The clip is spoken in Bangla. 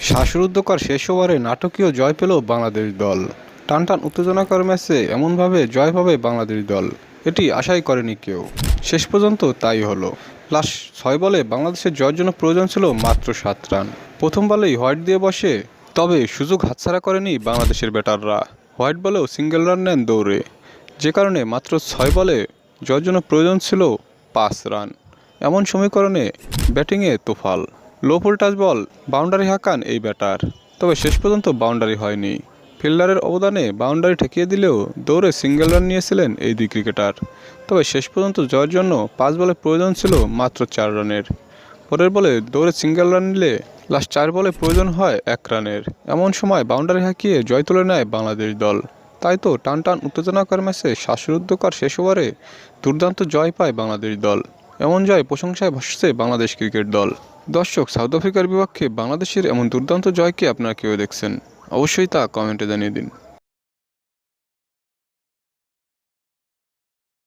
শ্বাসরুদ্ধকর শেষ ওভারে নাটকীয় জয় পেল বাংলাদেশ দল। টানটান উত্তেজনাকর ম্যাচে এমনভাবে জয় পাবে বাংলাদেশ দল। এটি আশাই করেনি কেউ। শেষ পর্যন্ত তাই হলো। লাস্ট ছয় বলে বাংলাদেশের জয়ের জন্য প্রয়োজন ছিল মাত্র সাত রান। প্রথম বলেই হোয়াইট দিয়ে বসে, তবে সুযোগ হাতছাড়া করেনি বাংলাদেশের ব্যাটাররা। হোয়াইট বলেও সিঙ্গেল রান নেন দৌড়ে। যে কারণে মাত্র ছয় বলে জয়ের জন্য প্রয়োজন ছিল পাঁচ রান। এমন সমীকরণে ব্যাটিংয়ে তোফাল। লো টাচ বল, বাউন্ডারি হাঁকান এই ব্যাটার। তবে শেষ পর্যন্ত বাউন্ডারি হয়নি। ফিল্ডারের অবদানে বাউন্ডারি ঠেকিয়ে দিলেও দৌড়ে সিঙ্গেল রান নিয়েছিলেন এই দুই ক্রিকেটার। তবে শেষ পর্যন্ত জয়ের জন্য পাঁচ বলে প্রয়োজন ছিল মাত্র চার রানের। পরের বলে দৌড়ে সিঙ্গেল রান নিলে লাস্ট চার বলে প্রয়োজন হয় এক রানের। এমন সময় বাউন্ডারি হাঁকিয়ে জয় তুলে নেয় বাংলাদেশ দল। তাই তো টান টান উত্তেজনাকর ম্যাচে শ্বাসরুদ্ধকর শেষ ওভারে দুর্দান্ত জয় পায় বাংলাদেশ দল। এমন জয় প্রশংসায় ভাসছে বাংলাদেশ ক্রিকেট দল। দর্শক, সাউথ আফ্রিকার বিপক্ষে বাংলাদেশের এমন দুর্দান্ত জয়কে আপনারা কেউ দেখছেন? অবশ্যই তা কমেন্টে জানিয়ে দিন।